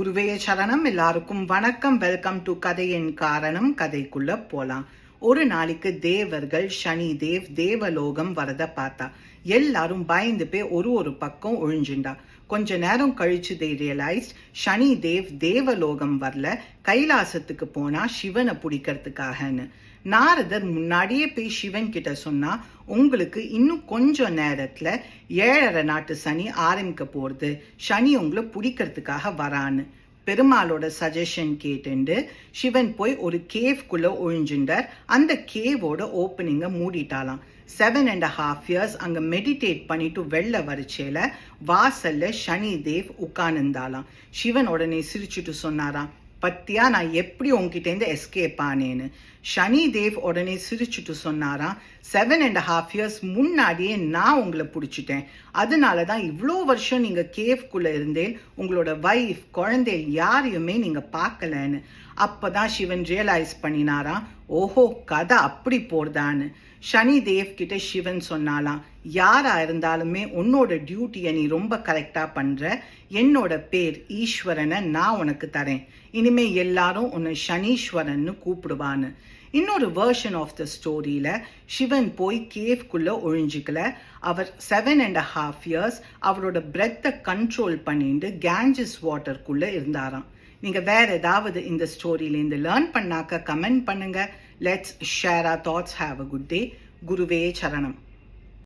குருவே சரணம். எல்லாருக்கும் வணக்கம். வெல்கம் டு கதையின் காரணம். கதைக்குள்ள போலாம். ஒரு நாளைக்கு தேவர்கள் சனி தேவ் தேவலோகம் வரத பார்த்தா எல்லாரும் பயந்து போய் ஒரு ஒரு பக்கம் ஒழிஞ்சுண்டா கொஞ்ச நேரம் கழிச்சு தே ரியலைஸ்ட் சனி தேவ் தேவலோகம் வரல கைலாசத்துக்கு போனா சிவனை பிடிக்கிறதுக்காகன்னு. நாரதர் முன்னாடியே போய் சிவன் கிட்ட சொன்னா உங்களுக்கு இன்னும் கொஞ்சம் நேரத்துல ஏழரை நாட்டு சனி ஆரம்பிக்க போறது. சனி உங்களை பிடிக்கிறதுக்காக வரான்னு. பெருமாளோட சஜஷன் கேட்டுண்டு சிவன் போய் ஒரு கேவ்க்குள்ள ஒழிஞ்சுண்டார். அந்த கேவோட ஓப்பனிங்கை மூடிட்டாலாம். செவன் அண்ட் ஹாஃப் இயர்ஸ் அங்க மெடிடேட் பண்ணிட்டு வெளில வரிச்சேல வாசல்ல சனி தேவ் உட்கார்ந்துருந்தாலாம். சிவன் உடனே சிரிச்சுட்டு சொன்னாராம் பத்தியா? நான் எப்படி உங்ககிட்டேருந்து எஸ்கேப் ஆனேன்னு. சனி தேவ் உடனே சிரிச்சுட்டு சொன்னாராம் செவன் அண்ட் ஹாஃப் இயர்ஸ் முன்னாடியே நான் உங்களை பிடிச்சிட்டேன். அதனால தான் இவ்வளோ வருஷம் நீங்கள் கேவ்க்குள்ள இருந்தேன். உங்களோட வைஃப் குழந்தைகள் யாரையுமே நீங்கள் பார்க்கலன்னு. அப்பதான் சிவன் ரியலைஸ் பண்ணினாராம் ஓஹோ கதை அப்படி போடுதான்னு. சனி தேவ் கிட்ட சிவன் சொன்னாலாம் யாரா இருந்தாலுமே உன்னோட டியூட்டியை நீ ரொம்ப கரெக்டா பண்ற. என்னோட பேர் ஈஸ்வரனை நான் உனக்கு தரேன். இனிமே எல்லாரும் உன்னை சனீஸ்வரன்னு கூப்பிடுவான்னு. இன்னொரு வேர்ஷன் ஆஃப் த ஸ்டோரியில் சிவன் போய் கேவ்குள்ளே ஒழிஞ்சிக்கல. அவர் செவன் அண்ட் ஹாஃப் இயர்ஸ் அவரோட பிரெத்தை கண்ட்ரோல் பண்ணிட்டு கேஞ்சஸ் வாட்டருக்குள்ள இருந்தாராம். நீங்கள் வேறு ஏதாவது இந்த ஸ்டோரியிலேருந்து லேர்ன் பண்ணாக்க கமெண்ட் பண்ணுங்க. Let's share our thoughts have a good day குருவே சரணம்.